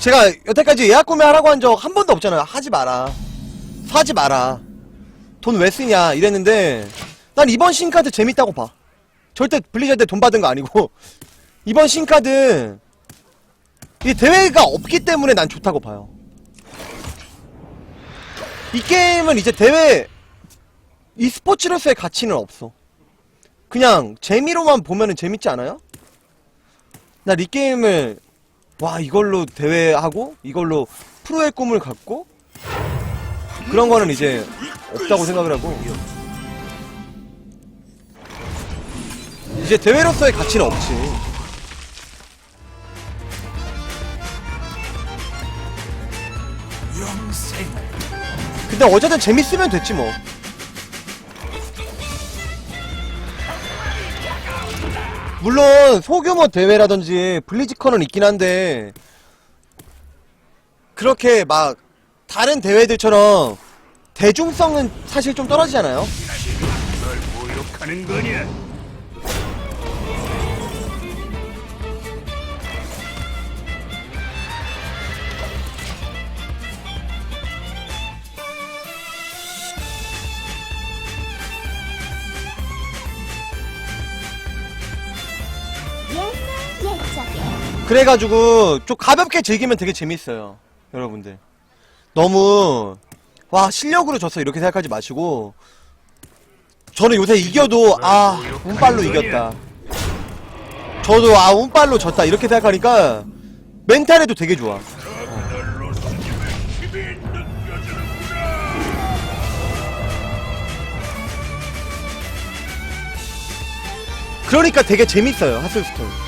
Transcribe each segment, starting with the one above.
제가 여태까지 예약 구매하라고 한 적 한 번도 없잖아요. 하지 마라. 사지 마라. 돈 왜 쓰냐 이랬는데 난 이번 신카드 재밌다고 봐. 절대 블리자드 돈 받은 거 아니고 이번 신카드 이 대회가 없기 때문에 난 좋다고 봐요. 이 게임은 이제 대회 이 스포츠로서의 가치는 없어. 그냥 재미로만 보면은 재밌지 않아요? 나 이 게임을 와 이걸로 대회하고 이걸로 프로의 꿈을 갖고 그런 거는 이제 없다고 생각을 하고 이제 대회로서의 가치는 없지. 근데 어쨌든 재밌으면 됐지 뭐. 물론 소규모 대회라든지 블리즈컨은 있긴 한데 그렇게 막 다른 대회들처럼 대중성은 사실 좀 떨어지잖아요. 널 모욕하는 거냐? 그래가지고 좀 가볍게 즐기면 되게 재밌어요. 여러분들. 너무 와 실력으로 졌어 이렇게 생각하지 마시고 저는 요새 이겨도 아 운빨로 이겼다. 저도 아 운빨로 졌다 이렇게 생각하니까 멘탈에도 되게 좋아. 느껴지는구나. 그러니까 되게 재밌어요 하스스톤.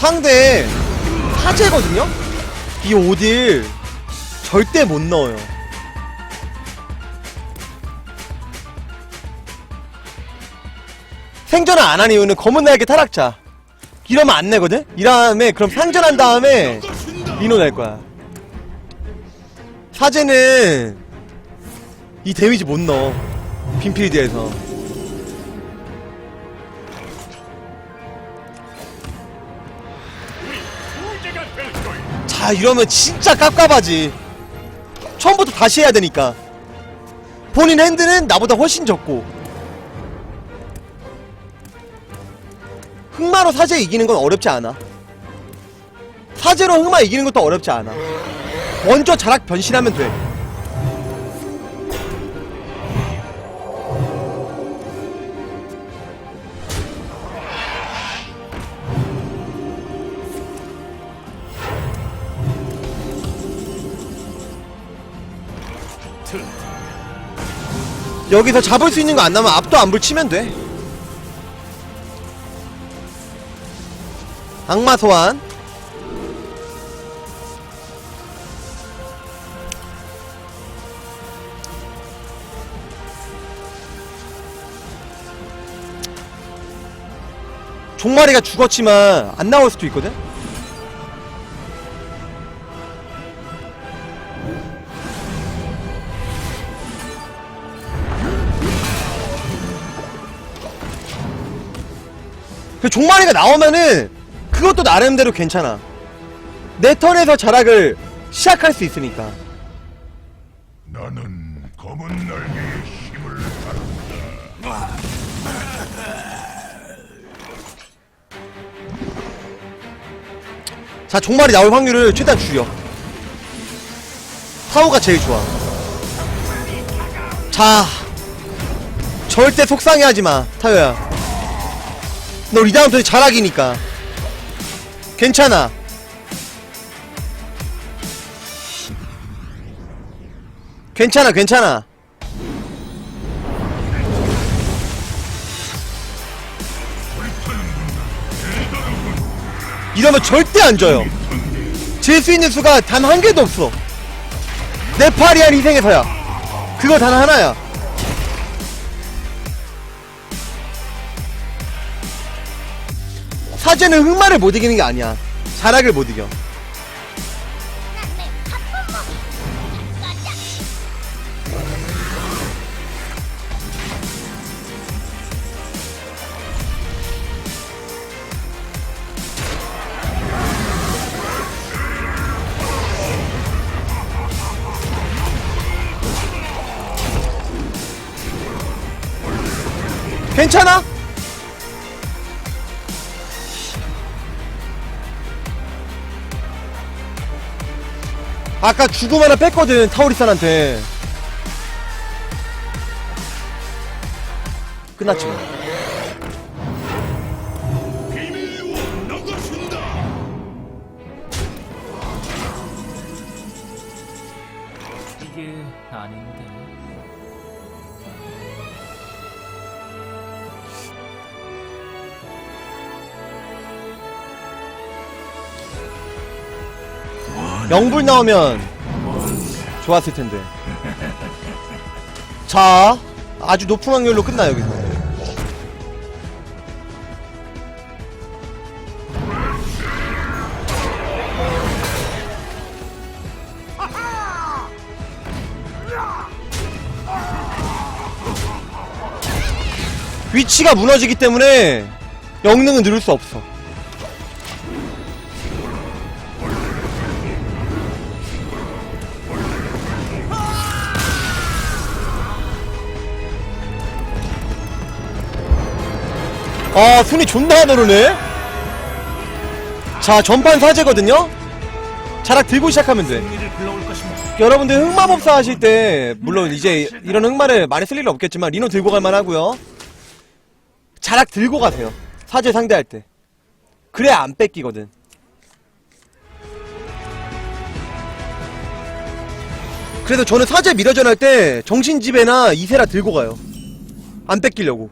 상대 사제거든요? 이 오딜 절대 못 넣어요. 생존을 안 한 이유는 검은 날개 타락자. 이러면 안 내거든? 이 다음에 그럼 상전한 다음에 리노 낼 거야. 사제는 이 데미지 못 넣어. 빈필드에서. 자 이러면 진짜 깝깝하지. 처음부터 다시 해야 되니까. 본인 핸드는 나보다 훨씬 적고. 흑마로 사제 이기는 건 어렵지 않아. 사제로 흑마 이기는 것도 어렵지 않아. 먼저 자락 변신하면 돼 여기서 잡을 수 있는 거 안 나면 앞도 안 불치면 돼 악마 소환 종마리가 죽었지만 안 나올 수도 있거든? 그 종마리가 나오면은 그것도 나름대로 괜찮아. 내 턴에서 자락을 시작할 수 있으니까. 나는 검은 날개의 힘을 다룬다. 자, 종말이 나올 확률을 최대한 줄여. 타오가 제일 좋아. 자, 절대 속상해 하지 마, 타요야. 너 턴에 자락이니까. 괜찮아. 괜찮아, 괜찮아. 이러면 절대 안 져요. 질 수 있는 수가 단 한 개도 없어. 네파리안 희생에서야. 그거 단 하나야. 사제는 흑마를 못 이기는 게 아니야. 자락을 못 이겨. 아까 죽음 하나 뺐거든 타오리산한테 끝났지 뭐. 영불 나오면 좋았을 텐데. 자 아주 높은 확률로 끝나 여기서. 위치가 무너지기 때문에 영능은 누를 수 없어 아 순위 존나 늘으네. 자 전판 사제거든요? 자락 들고 시작하면 돼. 여러분들 흑마법사 하실 때 물론 이제 이런 흑마를 많이 쓸 일은 없겠지만 리노 들고 갈 만 하고요. 자락 들고 가세요. 사제 상대할 때. 그래야 안 뺏기거든. 그래서 저는 사제 미러전 할 때 정신지배나 이세라 들고 가요. 안 뺏기려고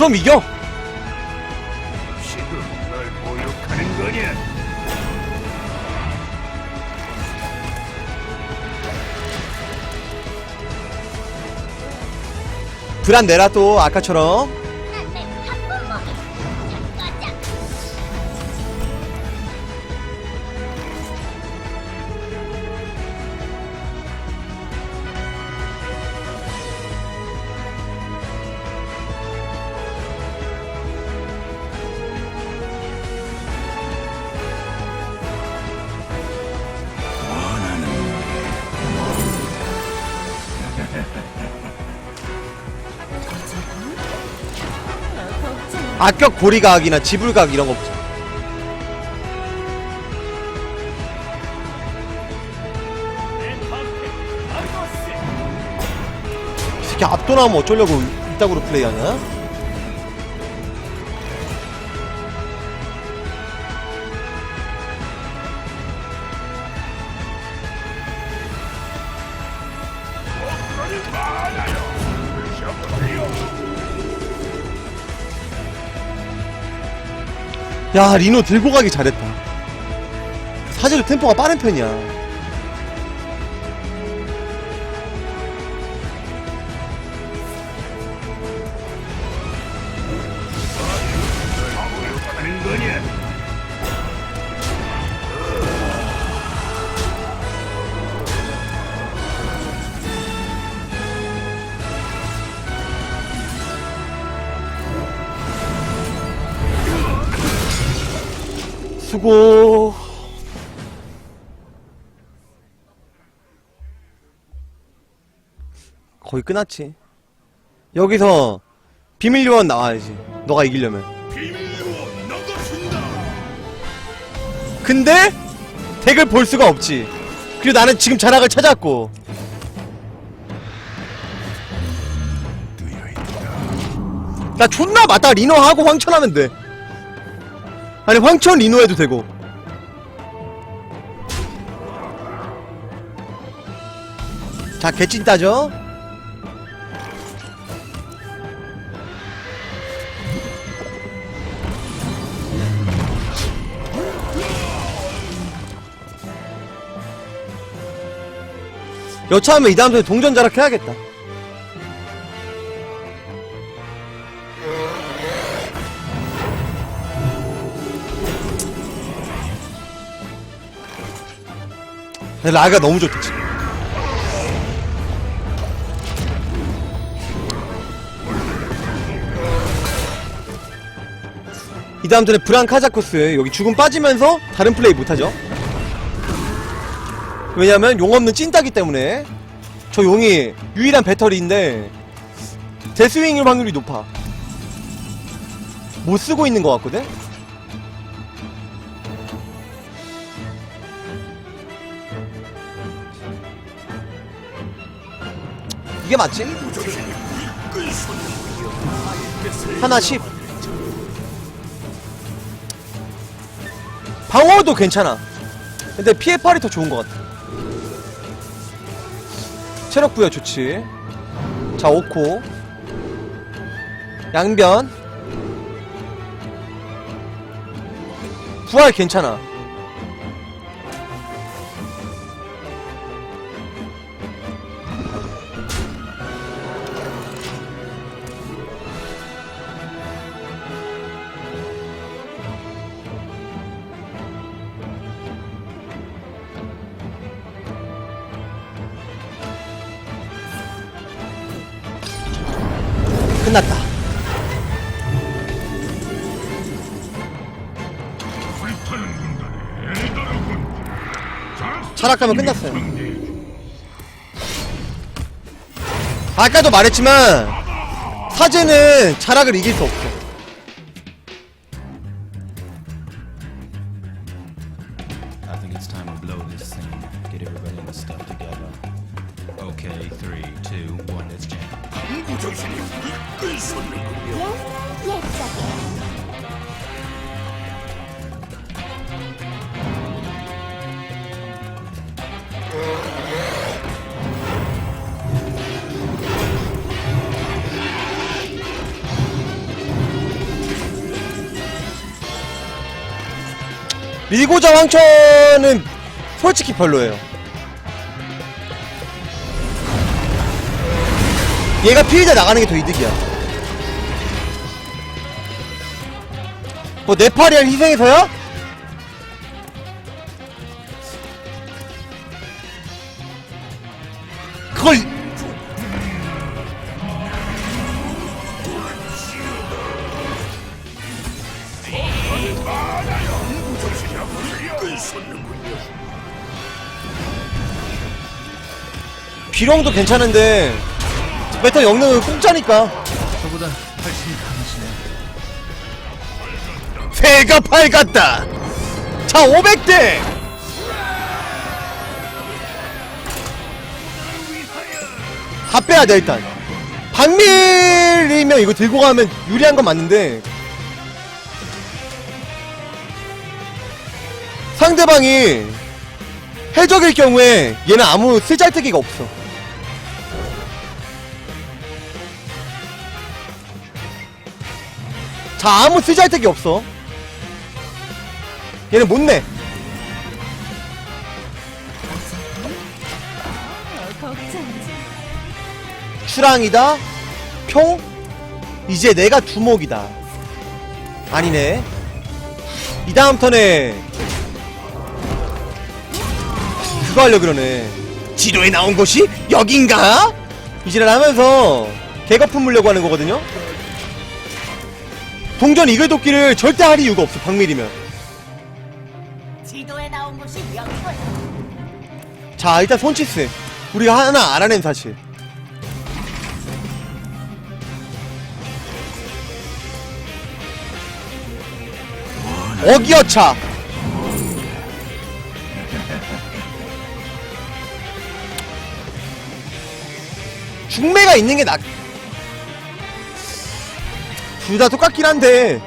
그럼 이겨 지금 날 모욕하는 거냐? 불안 내라 또 아까처럼 악격 고리각이나 지불각 이런 거 없죠. 이 새끼 압도 나오면 어쩌려고 이따구로 플레이하냐? 야 리노 들고 가기 잘했다. 사실 템포가 빠른 편이야. 수고. 거의 끝났지. 여기서 비밀 요원 나와야지. 너가 이기려면. 근데 덱을 볼 수가 없지. 그리고 나는 지금 자락을 찾았고. 나 존나 맞다 리노 하고 황천하면 돼. 아니 황천 리노 해도 되고. 자 개찐 따져. 여차하면 이 다음 턴에 동전 자락 해야겠다. 라가 너무 좋다 지금. 이 다음 턴에 브랑 카자코스 여기 죽음 빠지면서 다른 플레이 못하죠? 왜냐면 용 없는 찐따기 때문에. 저 용이 유일한 배터리인데 데스윙일 확률이 높아. 못 쓰고 있는 것 같거든? 이게 맞지? 하나 10 방어도 괜찮아. 근데 피해팔이 더 좋은 것 같아. 체력 부여 좋지. 자 5코. 양변. 부활 괜찮아 철학하면 끝났어요. 아까도 말했지만 사제는 자락을 이길 수 없어 밀고자 황천은 솔직히 별로예요 얘가 피해자 나가는 게 더 이득이야 뭐 네팔이랑 희생해서야? 그걸 이끌 솟는군요. 비룡도 괜찮은데 메타 영능은 공짜니까 저보다 훨씬 강하시네요. 새가 밝았다 자 500대 다 빼야 돼 일단 박밀이면 이거 들고 가면 유리한 건 맞는데 상대방이 해적일 경우에 얘는 아무 쓰잘데기가 없어. 자 아무 쓰잘데기 없어. 얘는 못내. 추랑이다. 평. 이제 내가 두목이다. 아니네. 이 다음 턴에 그거 하려 그러네. 지도에 나온 곳이 여긴가? 이지랄 하면서 개거품 물려고 하는 거거든요. 동전 이글 도끼를 절대 할 이유가 없어 박밀이면. 지도에 나온 곳이 여기군. 자 일단 손치스. 우리가 하나 알아낸 사실. 어기어차 중매가 있는 게 낫... 둘 다 똑같긴 한데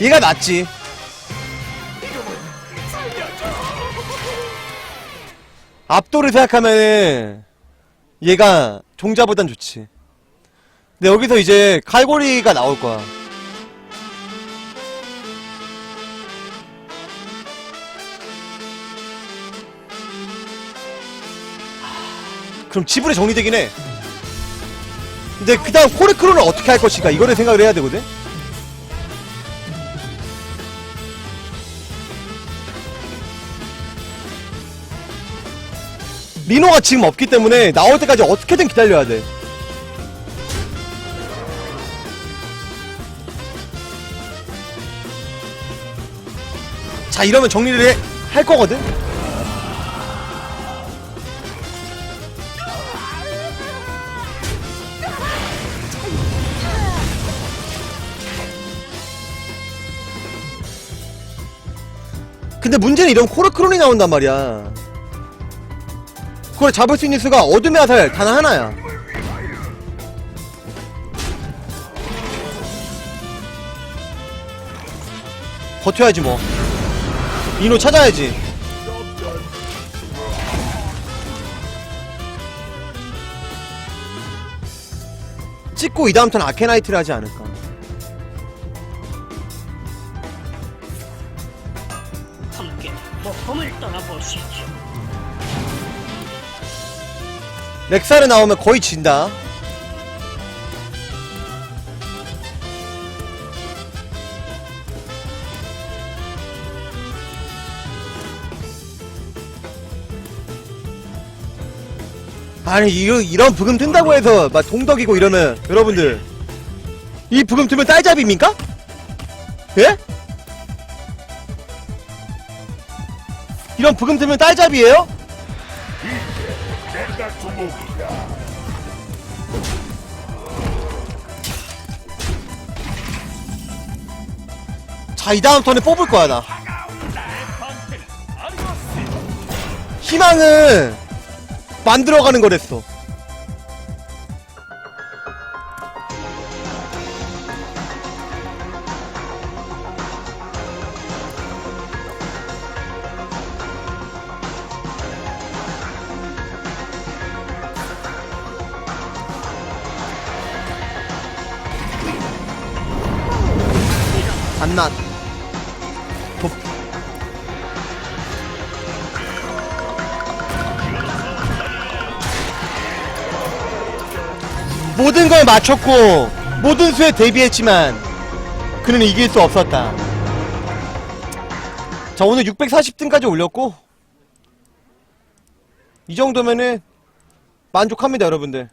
얘가 낫지 압도를 생각하면은 얘가 종자보단 좋지. 근데 여기서 이제 칼고리가 나올 거야. 그럼 지불이 정리되긴 해. 근데 그 다음 코레크로는 어떻게 할 것인가 이거를 생각을 해야 되거든? 리노가 지금 없기 때문에 나올 때까지 어떻게든 기다려야 돼. 자 이러면 정리를 해, 할 거거든? 근데 문제는 이런 코르크론이 나온단 말이야. 그걸 잡을 수 있는 수가 어둠의 화살 단 하나야. 버텨야지 뭐. 이노 찾아야지. 찍고 이 다음 턴 아케나이트를 하지 않을까. 모험을 떠나보시죠. 렉사르 나오면 거의 진다. 아니 이런 이런 부금 뜬다고 해서 막 동덕이고 이러면 여러분들 이 부금 뜨면 딸잡입니까? 예? 이런 부금 뜨면 딸잡이에요? 자, 이 다음 턴에 뽑을 거야, 나. 희망은 만들어가는 거랬어. 안낫 도... 모든 걸 맞췄고 모든 수에 대비했지만 그는 이길 수 없었다. 자 오늘 640등까지 올렸고 이 정도면은 만족합니다 여러분들.